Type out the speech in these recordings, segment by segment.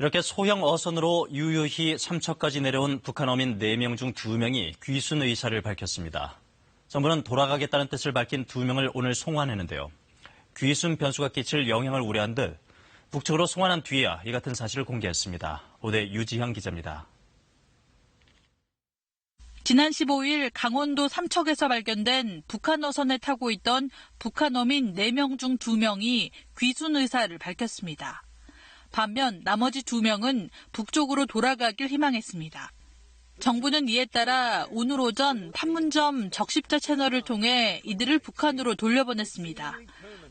이렇게 소형 어선으로 유유히 삼척까지 내려온 북한 어민 4명 중 2명이 귀순 의사를 밝혔습니다. 정부는 돌아가겠다는 뜻을 밝힌 2명을 오늘 송환했는데요. 귀순 변수가 끼칠 영향을 우려한 듯 북측으로 송환한 뒤에야 이 같은 사실을 공개했습니다. 오대 유지형 기자입니다. 지난 15일 강원도 삼척에서 발견된 북한 어선에 타고 있던 북한 어민 4명 중 2명이 귀순 의사를 밝혔습니다. 반면 나머지 2명은 북쪽으로 돌아가길 희망했습니다. 정부는 이에 따라 오늘 오전 판문점 적십자 채널을 통해 이들을 북한으로 돌려보냈습니다.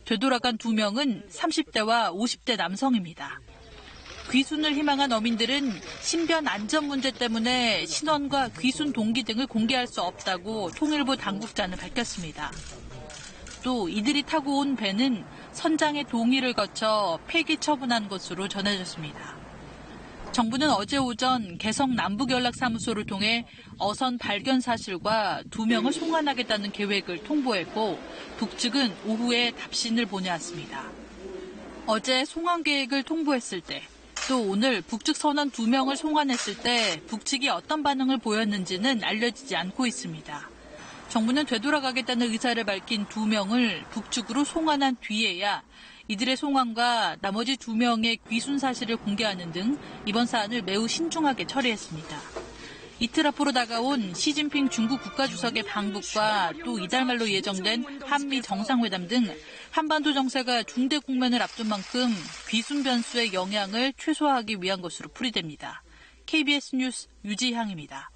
되돌아간 2명은 30대와 50대 남성입니다. 귀순을 희망한 어민들은 신변 안전 문제 때문에 신원과 귀순 동기 등을 공개할 수 없다고 통일부 당국자는 밝혔습니다. 또 이들이 타고 온 배는 선장의 동의를 거쳐 폐기 처분한 것으로 전해졌습니다. 정부는 어제 오전 개성 남북연락사무소를 통해 어선 발견 사실과 두 명을 송환하겠다는 계획을 통보했고 북측은 오후에 답신을 보내왔습니다. 어제 송환 계획을 통보했을 때 또 오늘 북측 선원 두 명을 송환했을 때 북측이 어떤 반응을 보였는지는 알려지지 않고 있습니다. 정부는 되돌아가겠다는 의사를 밝힌 두 명을 북측으로 송환한 뒤에야 이들의 송환과 나머지 두 명의 귀순 사실을 공개하는 등 이번 사안을 매우 신중하게 처리했습니다. 이틀 앞으로 다가온 시진핑 중국 국가주석의 방북과 또 이달 말로 예정된 한미 정상회담 등 한반도 정세가 중대 국면을 앞둔 만큼 귀순 변수의 영향을 최소화하기 위한 것으로 풀이됩니다. KBS 뉴스 유지향입니다.